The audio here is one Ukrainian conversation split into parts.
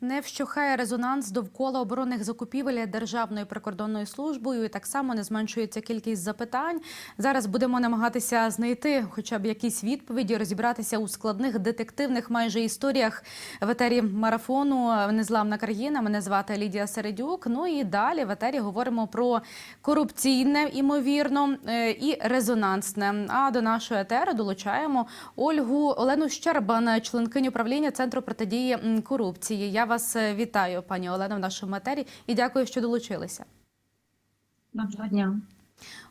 Не вщухає резонанс довкола оборонних закупівель Державною прикордонною службою. І так само не зменшується кількість запитань. Зараз будемо намагатися знайти хоча б якісь відповіді, розібратися у складних детективних майже історіях в етері марафону Незламна країна. Мене звати Лідія Середюк. Ну і далі в етері говоримо про корупційне, імовірно, е, і резонансне. А до нашого етеру долучаємо Ольгу Олену Щербан, членкиню правління центру протидії корупції. Я вас е, вітаю, пані Олено, в нашому етері і дякую, що долучилися. Доброго дня.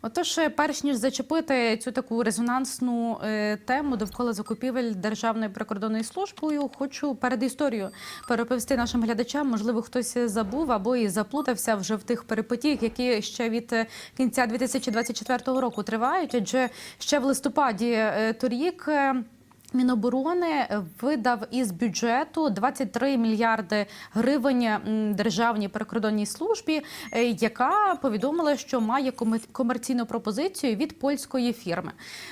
Отож, е, перш ніж зачепити цю таку резонансну е, тему довкола закупівель Державною прикордонною службою, хочу перед історією переповісти нашим глядачам. Можливо, хтось забув або і заплутався вже в тих перипетіях, які ще від кінця 2024 року тривають. Адже ще в листопаді торік. Міноборони видав із бюджету 23 мільярди гривень державній прикордонній службі, е, яка повідомила, що має коме- комерційну пропозицію від польської фірми.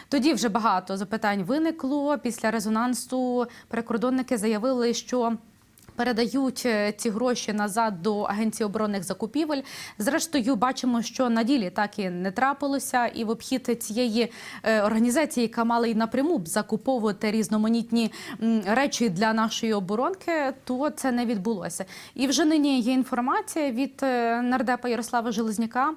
Тоді вже багато запитань виникло. Після резонансу прикордонники заявили, що Передають е, ці гроші назад до агенції оборонних закупівель. Зрештою, бачимо, що на ділі так і не трапилося, і в обхід цієї е, організації, яка мала й напряму закуповувати різноманітні речі для нашої оборонки, то це не відбулося. І вже нині є інформація від е, нардепа Ярослава Железняка.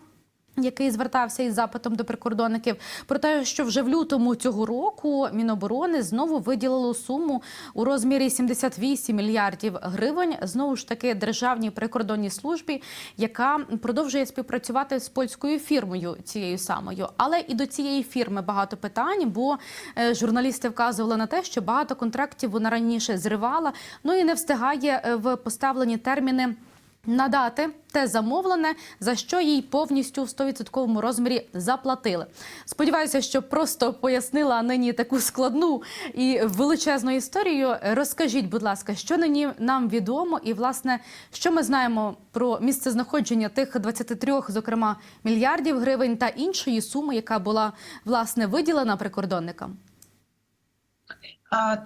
Який звертався із запитом до прикордонників про те, що вже в лютому цього року Міноборони знову виділило суму у розмірі 78 мільярдів гривень. Знову ж таки державній прикордонній службі, яка продовжує співпрацювати з польською фірмою цією самою. Але і до цієї фірми багато питань, бо е, журналісти вказували на те, що багато контрактів вона раніше зривала, ну і не встигає е, в поставлені терміни. Надати те замовлене, за що їй повністю в 100% розмірі заплатили. Сподіваюся, що просто пояснила нині таку складну і величезну історію. Розкажіть, будь ласка, що нині нам відомо, і власне, що ми знаємо про місце знаходження тих 23, зокрема мільярдів гривень та іншої суми, яка була власне виділена прикордонникам.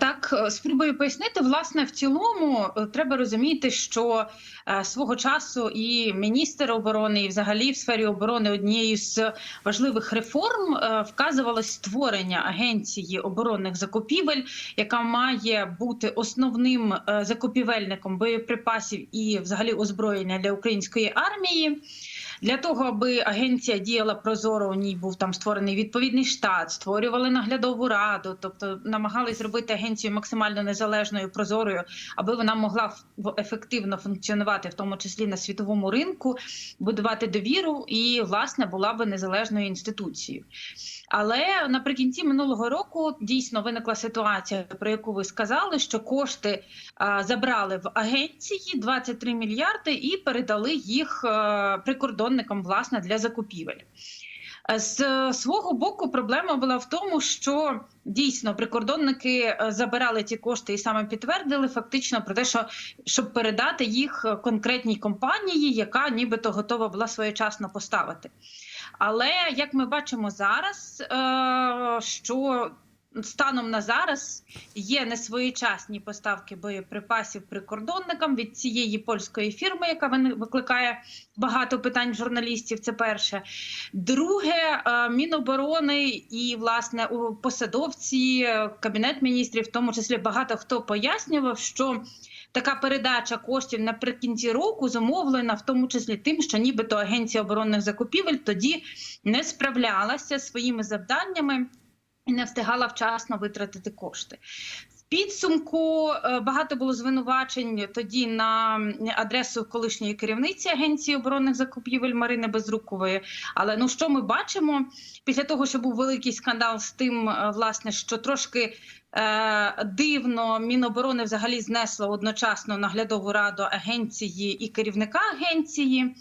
Так, е, спробую пояснити. Власне, в цілому е, треба розуміти, що е, свого часу і міністр оборони, і взагалі в сфері оборони однією з важливих реформ е, вказувалось створення агенції оборонних закупівель, яка має бути основним е, закупівельником боєприпасів і взагалі озброєння для української армії. Для того аби агенція діяла прозоро, у ній був там створений відповідний штат, створювали наглядову раду, тобто намагались зробити агенцію максимально незалежною, прозорою, аби вона могла ефективно функціонувати, в тому числі на світовому ринку, будувати довіру і власне була би незалежною інституцією. Але наприкінці минулого року дійсно виникла ситуація, про яку ви сказали, що кошти забрали в агенції 23 мільярди і передали їх е, прикордонникам власне для закупівель. Е, З свого боку, проблема була в тому, що дійсно прикордонники е, забирали ті кошти і саме підтвердили фактично про те, що щоб передати їх конкретній компанії, яка нібито готова була своєчасно поставити. Але як ми бачимо зараз, е, що станом на зараз є несвоєчасні поставки боєприпасів прикордонникам від цієї польської фірми, яка викликає багато питань журналістів. Це перше. Друге, е, Міноборони і власне посадовці, е, кабінет міністрів, в тому числі багато хто пояснював, що. Така передача коштів наприкінці року зумовлена в тому числі тим, що нібито агенція оборонних закупівель тоді не справлялася зі своїми завданнями і не встигала вчасно витратити кошти. Підсумку е, багато було звинувачень тоді на адресу колишньої керівниці агенції оборонних закупівель Марини Безрукової. Але ну що ми бачимо після того, що був великий скандал з тим, е, власне, що трошки. Е, дивно Міноборони взагалі знесло одночасно наглядову раду агенції і керівника агенції.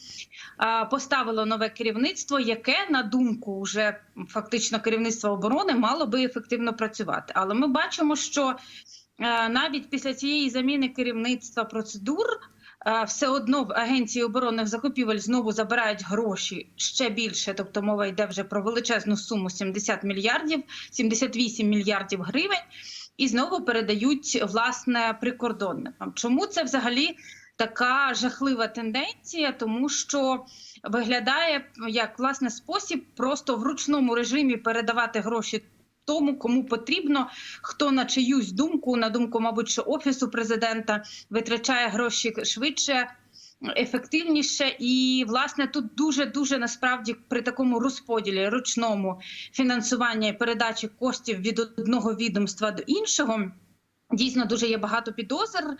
Е, поставило нове керівництво, яке на думку вже фактично керівництва оборони мало би ефективно працювати. Але ми бачимо, що е, навіть після цієї заміни керівництва процедур. Все одно в агенції оборонних закупівель знову забирають гроші ще більше. Тобто мова йде вже про величезну суму 70 мільярдів, 78 мільярдів гривень. і знову передають власне прикордонникам. Чому це взагалі така жахлива тенденція? Тому що виглядає як власне спосіб просто в ручному режимі передавати гроші. Тому, кому потрібно, хто на чиюсь думку, на думку, мабуть, що офісу президента витрачає гроші швидше, ефективніше, і власне тут дуже дуже насправді при такому розподілі ручному фінансування і передачі коштів від одного відомства до іншого. Дійсно, дуже є багато підозр е,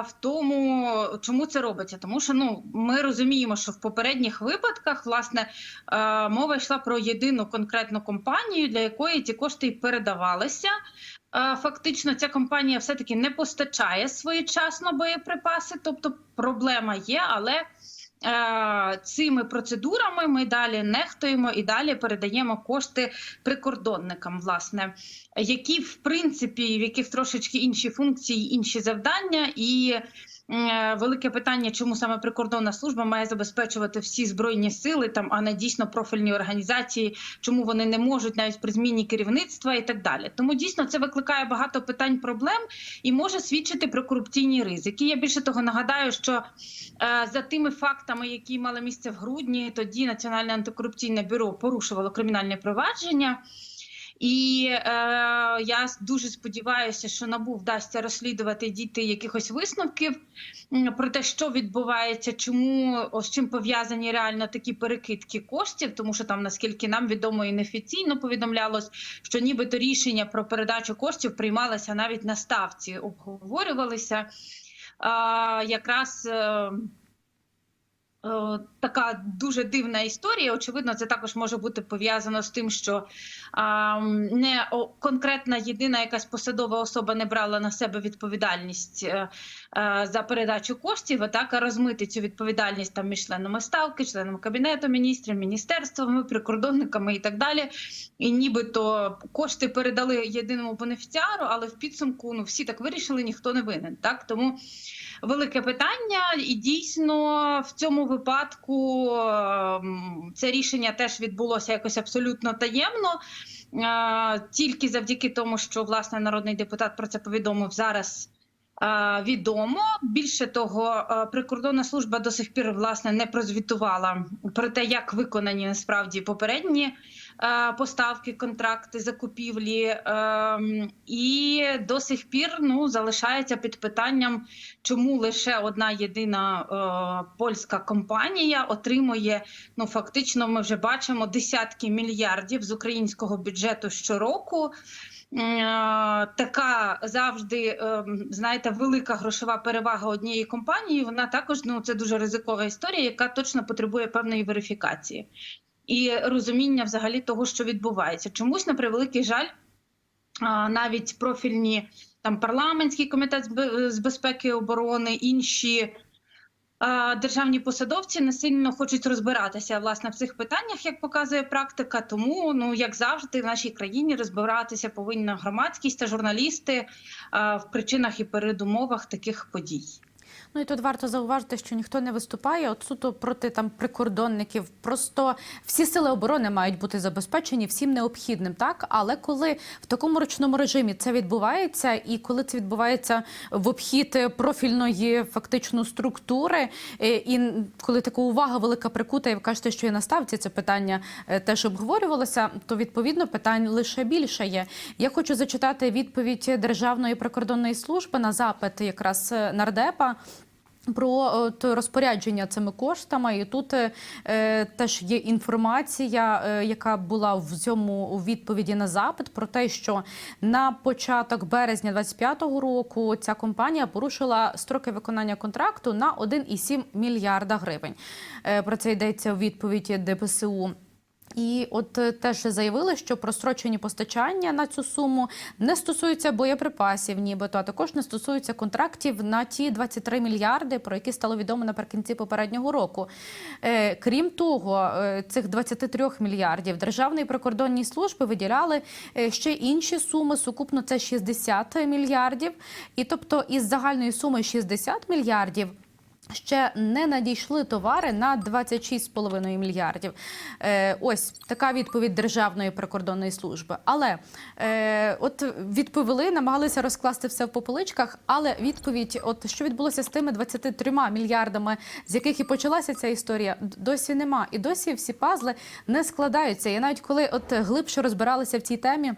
в тому, чому це робиться. Тому що ну ми розуміємо, що в попередніх випадках власне е, мова йшла про єдину конкретну компанію, для якої ці кошти і передавалися. Е, Фактично, ця компанія все таки не постачає своєчасно боєприпаси, тобто проблема є, але цими процедурами ми далі нехтуємо і далі передаємо кошти прикордонникам, власне, які в принципі в яких трошечки інші функції, інші завдання і. Е, Велике питання, чому саме прикордонна служба має забезпечувати всі збройні сили, там а не дійсно профільні організації, чому вони не можуть навіть при зміні керівництва і так далі. Тому дійсно це викликає багато питань, проблем і може свідчити про корупційні ризики. Я більше того нагадаю, що е, за тими фактами, які мали місце в грудні, тоді Національне антикорупційне бюро порушувало кримінальне провадження. І е, я дуже сподіваюся, що набу вдасться розслідувати і дійти якихось висновків про те, що відбувається, чому з чим пов'язані реально такі перекидки коштів, тому що там, наскільки нам відомо і неофіційно повідомлялось, що нібито рішення про передачу коштів приймалося навіть на ставці, обговорювалися. Е, якраз Е, Така дуже дивна історія. Очевидно, це також може бути пов'язано з тим, що не конкретна єдина якась посадова особа не брала на себе відповідальність е, е, за передачу коштів, а так а розмити цю відповідальність там між членами ставки, членами кабінету міністрів, міністерствами, прикордонниками і так далі. І нібито кошти передали єдиному бенефіціару, але в підсумку ну всі так вирішили, ніхто не винен. Так тому велике питання, і дійсно в цьому випадку ем, це рішення теж відбулося якось абсолютно таємно. Е, Тільки завдяки тому, що власне народний депутат про це повідомив зараз. е, Відомо більше того, е, прикордонна служба до сих пір власне не прозвітувала про те, як виконані насправді попередні поставки, контракти, закупівлі, ем, і до сих пір ну залишається під питанням, чому лише одна єдина е, польська компанія отримує ну фактично. Ми вже бачимо десятки мільярдів з українського бюджету щороку. Е, Така завжди е, знаєте велика грошова перевага однієї компанії. Вона також ну це дуже ризикова історія, яка точно потребує певної верифікації і розуміння взагалі того, що відбувається. Чомусь на превеликий жаль, навіть профільні там парламентський комітет з безпеки і оборони, інші. Державні посадовці не сильно хочуть розбиратися власне в цих питаннях, як показує практика. Тому, ну як завжди, в нашій країні розбиратися повинна громадськість та журналісти в причинах і передумовах таких подій. Ну і тут варто зауважити, що ніхто не виступає от суто проти там прикордонників. Просто всі сили оборони мають бути забезпечені всім необхідним, так але коли в такому ручному режимі це відбувається, і коли це відбувається в обхід профільної фактично структури, е, і коли така увага велика прикута, і ви кажете, що і на ставці це питання е, теж обговорювалося, то відповідно питань лише більше є. Я хочу зачитати відповідь Державної прикордонної служби на запит якраз е, нардепа. Про от, розпорядження цими коштами, і тут е, теж є інформація, е, яка була в цьому у відповіді на запит, про те, що на початок березня 2025 року ця компанія порушила строки виконання контракту на 1,7 мільярда гривень. Е, про це йдеться у відповіді ДПСУ. І от е, теж заявили, що прострочені постачання на цю суму не стосуються боєприпасів, нібито а також не стосуються контрактів на ті 23 мільярди, про які стало відомо наприкінці попереднього року. Е, крім того, е, цих 23 мільярдів державної прикордонні служби виділяли ще інші суми. Сукупно це 60 мільярдів. І тобто із загальної суми 60 мільярдів. Ще не надійшли товари на 26,5 мільярдів. Е, ось така відповідь Державної прикордонної служби. Але е, от відповіли, намагалися розкласти все по поличках. Але відповідь, от що відбулося з тими 23 мільярдами, з яких і почалася ця історія, досі нема. І досі всі пазли не складаються. І навіть коли от глибше розбиралися в цій темі.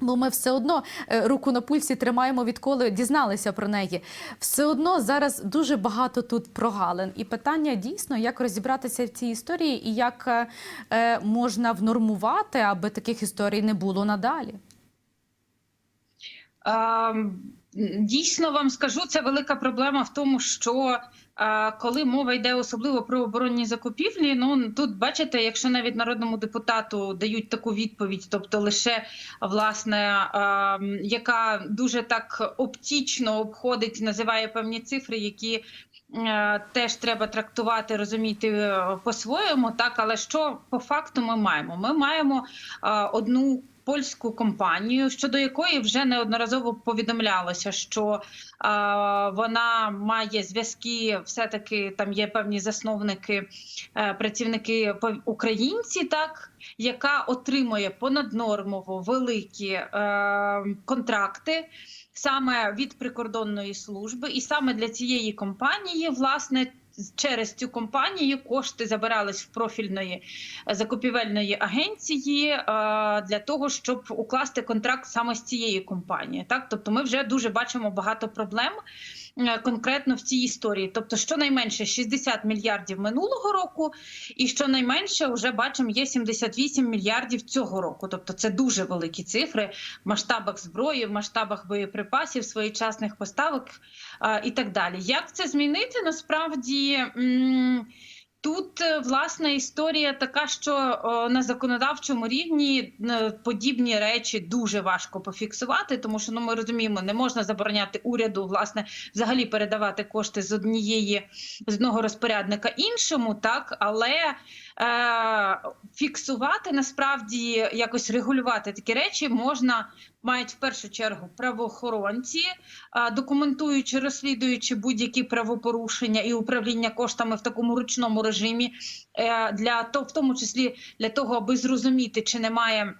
Бо ми все одно е, руку на пульсі тримаємо, відколи дізналися про неї. Все одно зараз дуже багато тут прогалин. І питання дійсно, як розібратися в цій історії і як е, е, можна внормувати, аби таких історій не було надалі. Ем, Дійсно вам скажу, це велика проблема в тому, що коли мова йде особливо про оборонні закупівлі, ну тут бачите, якщо навіть народному депутату дають таку відповідь, тобто лише власне, яка дуже так оптічно обходить, називає певні цифри, які е, теж треба трактувати, розуміти е, по-своєму, так але що по факту ми маємо? Ми маємо одну польську компанію, щодо якої вже неодноразово повідомлялося, що а, вона має зв'язки, все таки там є певні засновники, е, працівники українці, так яка отримує понаднормово великі е, контракти. Саме від прикордонної служби, і саме для цієї компанії, власне, через цю компанію кошти забирались в профільної е, закупівельної агенції е, для того, щоб укласти контракт саме з цією компанією. Так, тобто, ми вже дуже бачимо багато проблем конкретно в цій історії. Тобто, щонайменше 60 мільярдів минулого року, і щонайменше вже бачимо є 78 мільярдів цього року. Тобто, це дуже великі цифри в масштабах зброї, в масштабах боєприпасів, своєчасних поставок е, і так далі. Як це змінити? Насправді. Тут власна власне історія така, що на законодавчому рівні е, подібні речі дуже важко пофіксувати, тому що ну ми розуміємо, не можна забороняти уряду власне взагалі передавати кошти з однієї з одного розпорядника іншому, так? Але е, фіксувати насправді якось регулювати такі речі можна. Мають в першу чергу правоохоронці, документуючи, розслідуючи будь-які правопорушення і управління коштами в такому ручному режимі, е, для то, в тому числі для того, аби зрозуміти, чи немає.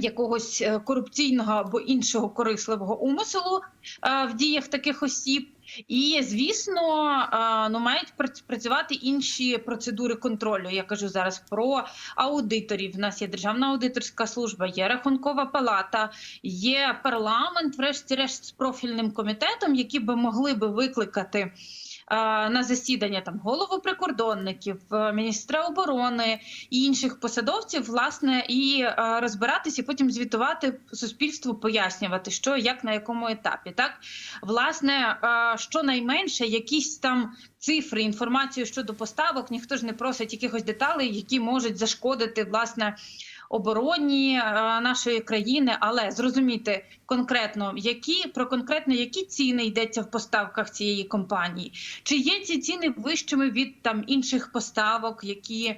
Якогось е, корупційного або іншого корисливого умислу е, в діях таких осіб, і звісно, е, ну мають прац- працювати інші процедури контролю. Я кажу зараз про аудиторів. У нас є державна аудиторська служба, є рахункова палата, є парламент, врешті-решт з профільним комітетом, які би могли би викликати на засідання там голову прикордонників, е, міністра оборони і інших посадовців, власне, і е, розбиратися, і потім звітувати суспільству, пояснювати, що як на якому етапі. Так, власне, е, щонайменше якісь там цифри, інформацію щодо поставок, ніхто ж не просить якихось деталей, які можуть зашкодити власне обороні е, нашої країни, але зрозуміти конкретно, які про конкретно які ціни йдеться в поставках цієї компанії, чи є ці ціни вищими від там інших поставок, які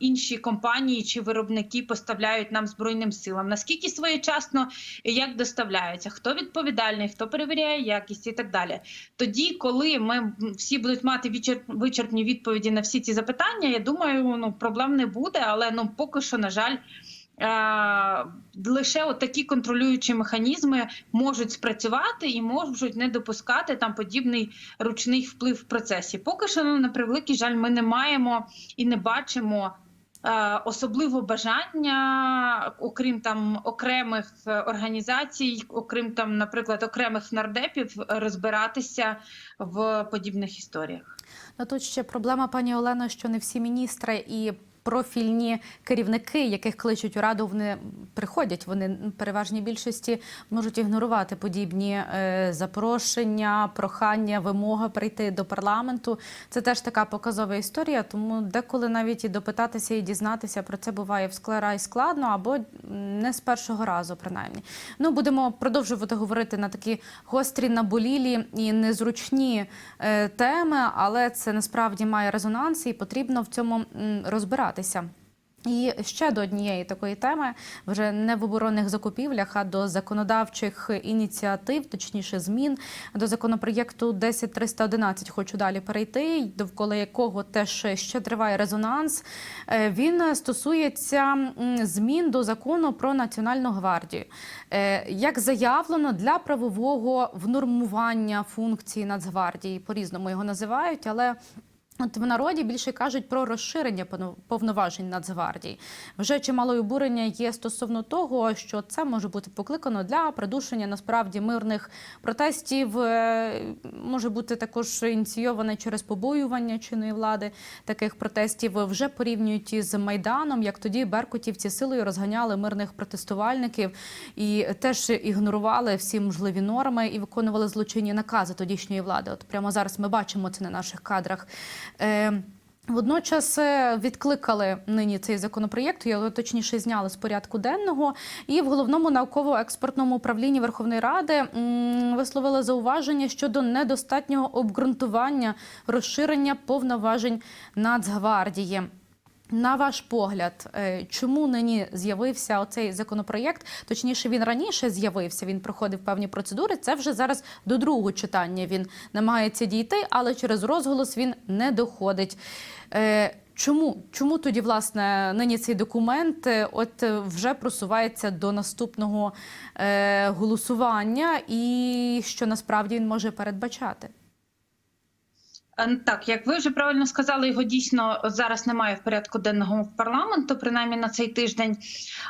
інші компанії чи виробники поставляють нам збройним силам. Наскільки своєчасно і як доставляються, хто відповідальний, хто перевіряє якість і так далі. Тоді, коли ми всі будуть мати вичерп- вичерпні відповіді на всі ці запитання, я думаю, ну проблем не буде, але ну поки що, на жаль. Е, Лише от такі контролюючі механізми можуть спрацювати і можуть не допускати там подібний ручний вплив в процесі. Поки що, ну, на превеликий жаль, ми не маємо і не бачимо е, особливо бажання, окрім там окремих е, організацій, окрім там, наприклад, окремих нардепів, розбиратися в подібних історіях. Ну тут ще проблема, пані Олено, що не всі міністри і профільні керівники, яких кличуть у раду, вони приходять. Вони переважній більшості можуть ігнорувати подібні е, запрошення, прохання, вимоги прийти до парламенту. Це теж така показова історія. Тому деколи навіть і допитатися і дізнатися про це буває в склерай складно або не з першого разу, принаймні. Ну будемо продовжувати говорити на такі гострі, наболілі і незручні е, теми, але це насправді має резонанс і потрібно в цьому м, розбиратися. І ще до однієї такої теми, вже не в оборонних закупівлях, а до законодавчих ініціатив, точніше змін до законопроєкту 10311 Хочу далі перейти, довкола якого теж ще триває резонанс. Е, Він стосується змін до закону про національну гвардію. Е, Як заявлено для правового внормування функції Нацгвардії, по різному його називають, але От в народі більше кажуть про розширення повноважень Нацгвардії. Вже чимало обурення є стосовно того, що це може бути покликано для придушення насправді мирних протестів. Е, Може бути також ініційоване через побоювання чинної влади таких протестів. Вже порівнюють із майданом, як тоді беркутівці силою розганяли мирних протестувальників і теж ігнорували всі можливі норми і виконували злочинні накази тодішньої влади. От прямо зараз ми бачимо це на наших кадрах. Е, Водночас е, відкликали нині цей законопроєкт, його точніше зняли з порядку денного. І в головному науково-експертному управлінні Верховної Ради висловили зауваження щодо недостатнього обґрунтування розширення повноважень Нацгвардії. На ваш погляд, е, чому нині з'явився оцей законопроєкт? Точніше, він раніше з'явився. Він проходив певні процедури. Це вже зараз до другого читання. Він намагається дійти, але через розголос він не доходить. Е, Чому чому тоді власне нині цей документ е, от вже просувається до наступного голосування, і що насправді він може передбачати? Е, Так, як ви вже правильно сказали, його дійсно зараз немає в порядку денного парламенту, принаймні на цей тиждень.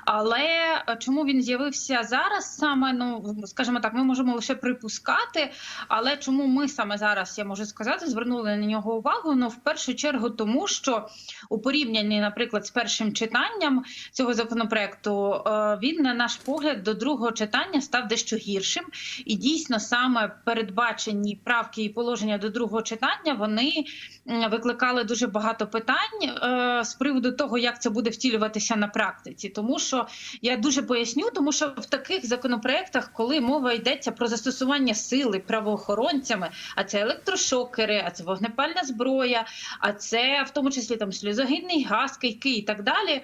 Але е, чому він з'явився зараз? Саме ну скажімо так, ми можемо лише припускати. Але чому ми саме зараз я можу сказати, звернули на нього увагу? Ну в першу чергу, тому що у порівнянні, наприклад, з першим читанням цього законопроекту, е, він на наш погляд до другого читання став дещо гіршим, і дійсно саме передбачені правки і положення до другого читання вони викликали дуже багато питань е, з приводу того, як це буде втілюватися на практиці. Тому що я дуже поясню, тому що в таких законопроектах, коли мова йдеться про застосування сили правоохоронцями, а це електрошокери, а це вогнепальна зброя, а це в тому числі там сльозогінний газ, кийки і так далі.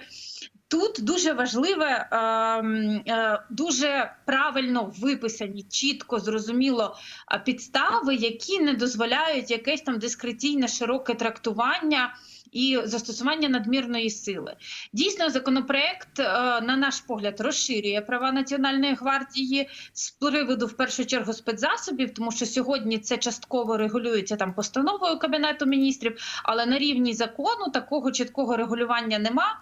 Тут дуже важливе, ем, е, дуже правильно виписані, чітко зрозуміло е, підстави, які не дозволяють якесь там дискретійне широке трактування і застосування надмірної сили. Дійсно, законопроект, е, на наш погляд, розширює права національної гвардії з приводу в першу чергу спецзасобів, тому що сьогодні це частково регулюється там постановою кабінету міністрів, але на рівні закону такого чіткого регулювання нема.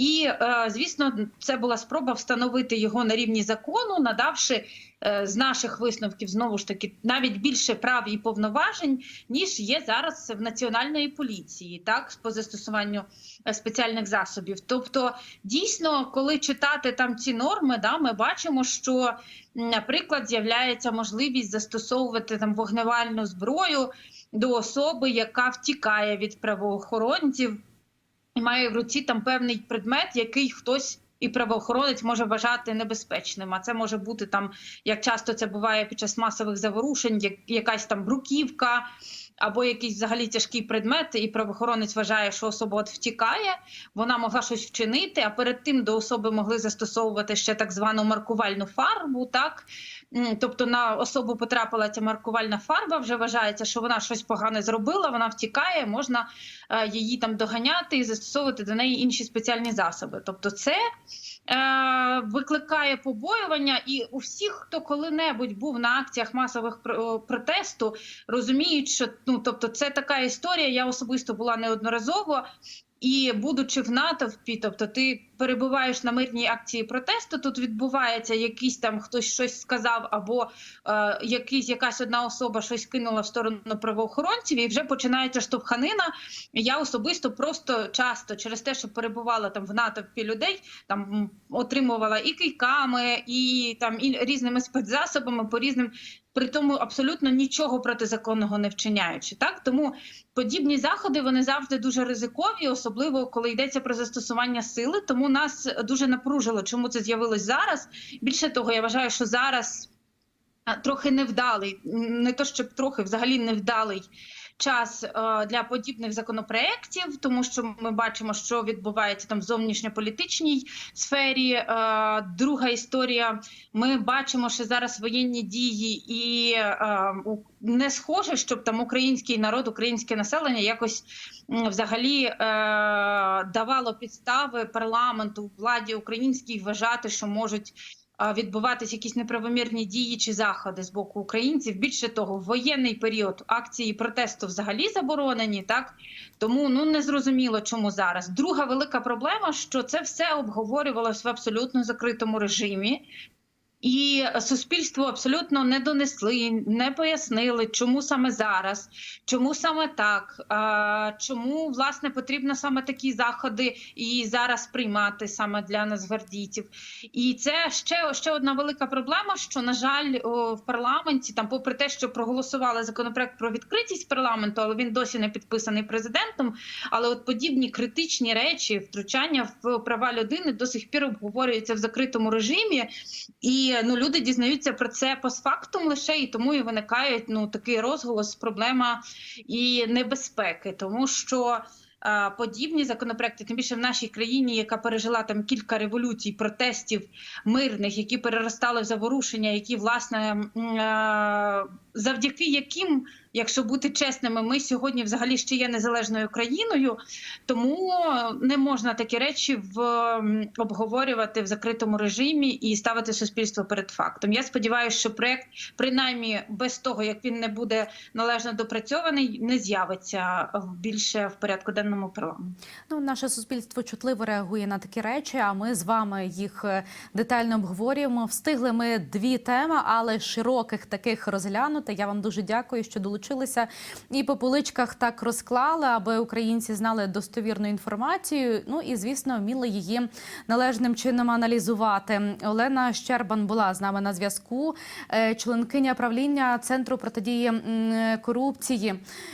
І е, звісно, це була спроба встановити його на рівні закону, надавши е, з наших висновків знову ж таки навіть більше прав і повноважень, ніж є зараз в національної поліції, так по застосуванню е, спеціальних засобів. Тобто, дійсно, коли читати там ці норми, да, ми бачимо, що, наприклад, з'являється можливість застосовувати там вогневальну зброю до особи, яка втікає від правоохоронців і має в руці там певний предмет, який хтось і правоохоронець може вважати небезпечним. А це може бути там, як часто це буває під час масових заворушень, як якась там бруківка або якийсь взагалі тяжкий предмет, і правоохоронець вважає, що особа от втікає, вона могла щось вчинити. А перед тим до особи могли застосовувати ще так звану маркувальну фарбу. Так тобто на особу потрапила ця маркувальна фарба. Вже вважається, що вона щось погане зробила. Вона втікає, можна е, її там доганяти і застосовувати до неї інші спеціальні засоби. Тобто, це викликає побоювання, і у всіх, хто коли-небудь був на акціях масових про- протесту, розуміють, що ну тобто, це така історія. Я особисто була неодноразово. І будучи в натовпі, тобто ти перебуваєш на мирній акції протесту, тут відбувається якийсь там хтось щось сказав, або е, якийсь якась одна особа щось кинула в сторону правоохоронців, і вже починається штовханина. Я особисто просто часто через те, що перебувала там в натовпі людей, там отримувала і кийками, і там і різними спецзасобами по різним. При тому абсолютно нічого протизаконного не вчиняючи, так тому подібні заходи вони завжди дуже ризикові, особливо коли йдеться про застосування сили. Тому нас дуже напружило, чому це з'явилось зараз. Більше того, я вважаю, що зараз трохи невдалий, не то щоб трохи, взагалі невдалий час е, для подібних законопроєктів, тому що ми бачимо, що відбувається там в зовнішньополітичній сфері. Е, Друга історія. Ми бачимо, що зараз воєнні дії, і е, не схоже, щоб там український народ, українське населення якось взагалі давало підстави парламенту, владі українській вважати, що можуть відбуватись якісь неправомірні дії чи заходи з боку українців. Більше того, в воєнний період акції протесту взагалі заборонені, так тому ну не зрозуміло, чому зараз. Друга велика проблема, що це все обговорювалось в абсолютно закритому режимі. І суспільству абсолютно не донесли, не пояснили, чому саме зараз, чому саме так, чому власне потрібно саме такі заходи і зараз приймати саме для нацгвардійців. І це ще, ще одна велика проблема. Що на жаль, в парламенті, там, попри те, що проголосували законопроект про відкритість парламенту, але він досі не підписаний президентом. Але от подібні критичні речі, втручання в права людини до сих пір обговорюються в закритому режимі. І ну люди дізнаються про це постфактум лише і тому і виникає ну такий розголос, проблема і небезпеки, тому що. е, Подібні законопроекти, тим більше в нашій країні, яка пережила там кілька революцій, протестів мирних, які переростали в заворушення, які власне е, завдяки яким, якщо бути чесними, ми сьогодні взагалі ще є незалежною країною, тому не можна такі речі в обговорювати в закритому режимі і ставити суспільство перед фактом. Я сподіваюся, що проект, принаймні без того, як він не буде належно допрацьований, не з'явиться більше в порядку денному парламенту. Ну, наше суспільство чутливо реагує на такі речі. А ми з вами їх е, детально обговорюємо. Встигли ми дві теми, але широких таких розглянути. Я вам дуже дякую, що долучилися і по поличках так розклали, аби українці знали достовірну інформацію. Ну і звісно, вміли її належним чином аналізувати. Олена Щербан була з нами на зв'язку, е, членкиня правління центру протидії корупції.